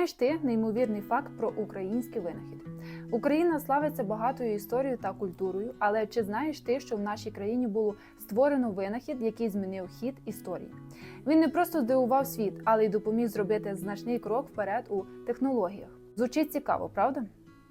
знаєш ти неймовірний факт про український винахід? Україна славиться багатою історією та культурою, але чи знаєш ти, що в нашій країні було створено винахід, який змінив хід історії? Він не просто здивував світ, але й допоміг зробити значний крок вперед у технологіях. Звучить цікаво, правда?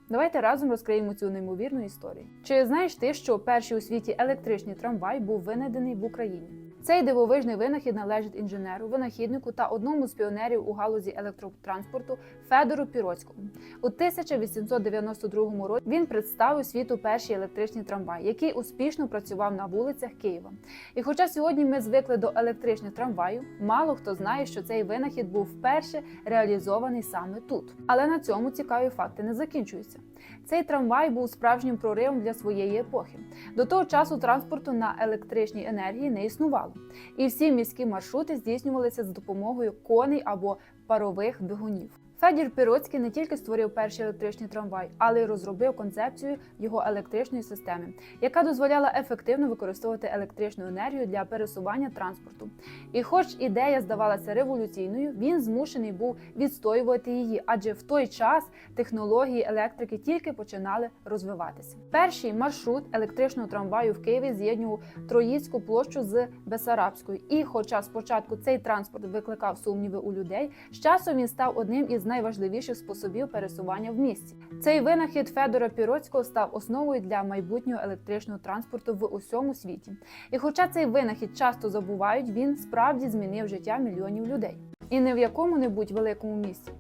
Давайте разом розкриємо цю неймовірну історію. Чи знаєш ти, що перший у світі електричний трамвай був винайдений в Україні? Цей дивовижний винахід належить інженеру, винахіднику та одному з піонерів у галузі електротранспорту Федору Піроцькому. У 1892 році він представив світу перший електричний трамвай, який успішно працював на вулицях Києва. І хоча сьогодні ми звикли до електричних трамваїв, мало хто знає, що цей винахід був вперше реалізований саме тут. Але на цьому цікаві факти не закінчуються. Цей трамвай був справжнім проривом для своєї епохи. До того часу транспорту на електричній енергії не існувало, і всі міські маршрути здійснювалися з допомогою коней або парових двигунів. Федір Піроцький не тільки створив перший електричний трамвай, але й розробив концепцію його електричної системи, яка дозволяла ефективно використовувати електричну енергію для пересування транспорту. І, хоч ідея здавалася революційною, він змушений був відстоювати її, адже в той час технології електрики тільки починали розвиватися. Перший маршрут електричного трамваю в Києві з'єднував Троїцьку площу з Бесарабською. І, хоча спочатку цей транспорт викликав сумніви у людей, з часом він став одним із найважливіших способів пересування в місті. Цей винахід Федора Піроцького став основою для майбутнього електричного транспорту в усьому світі. І хоча цей винахід часто забувають, він справді змінив життя мільйонів людей. І не в якому-небудь великому місті.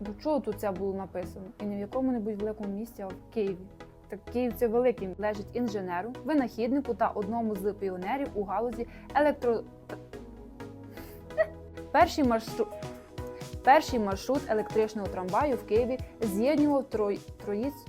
До чого тут це було написано? І не в якому-небудь великому місті, а в Києві. Так Київ це великий лежить інженеру, винахіднику та одному з піонерів у галузі електро. Перший маршрут. Перший маршрут електричного трамваю в Києві з'єднував Троїць...